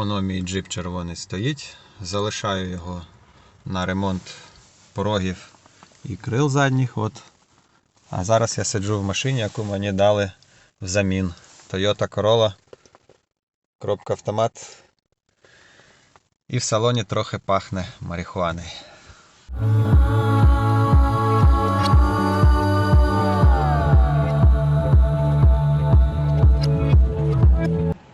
Оно мій джип червоний стоїть. Залишаю його на ремонт порогів і крил задніх. От. А зараз я сиджу в машині, яку мені дали взамін. Toyota Corolla. Кропка автомат. І в салоні трохи пахне марихуаною.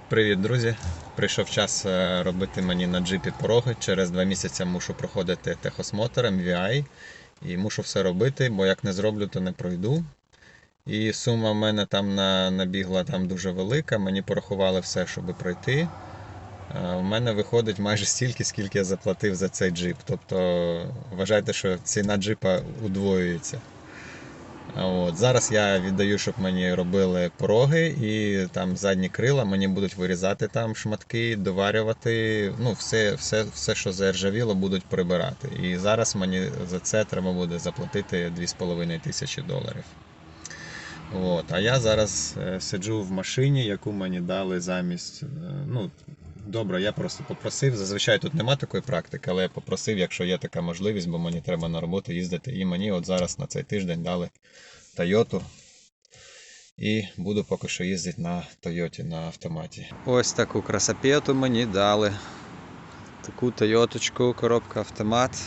Привіт, друзі! Прийшов час е, робити мені на джипі пороги. Через два місяці мушу проходити техосмотр MVI. І мушу все робити, бо як не зроблю, то не пройду. І сума в мене там на, набігла там дуже велика. Мені порахували все, щоб пройти. У мене виходить майже стільки, скільки я заплатив за цей джип. Тобто вважайте, що ціна джипа удвоюється. От. Зараз я віддаю, щоб мені робили пороги і там задні крила, мені будуть вирізати там шматки, доварювати. Ну, все, все, все що заржавіло, будуть прибирати. І зараз мені за це треба буде заплатити 2,5 тисячі доларів. От. А я зараз е, сиджу в машині, яку мені дали замість. е, Ну, добре, я просто попросив. Зазвичай тут нема такої практики, але я попросив, якщо є така можливість, бо мені треба на роботу їздити. І мені от зараз на цей тиждень дали Тойоту. І буду поки що їздити на Тойоті на автоматі. Ось таку красопету мені дали. Таку Тойоточку, коробка автомат.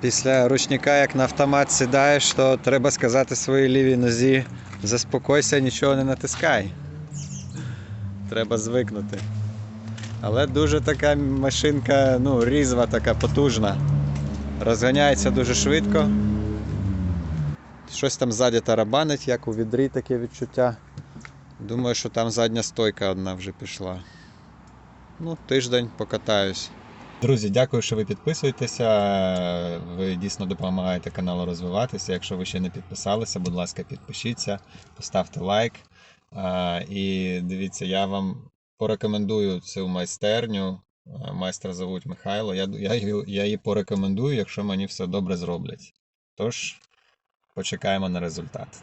Після ручника, як на автомат сідаєш, то треба сказати своїй лівій нозі, заспокойся, нічого не натискай. Треба звикнути. Але дуже така машинка, ну, різва така потужна. Розганяється дуже швидко. Щось там ззаді тарабанить, як у відрі таке відчуття. Думаю, що там задня стойка одна вже пішла. Ну, тиждень покатаюсь. Друзі, дякую, що ви підписуєтеся. Ви дійсно допомагаєте каналу розвиватися. Якщо ви ще не підписалися, будь ласка, підпишіться, поставте лайк. І дивіться, я вам порекомендую цю майстерню. Майстра зовуть Михайло. Я, я, я її порекомендую, якщо мені все добре зроблять. Тож, почекаємо на результат.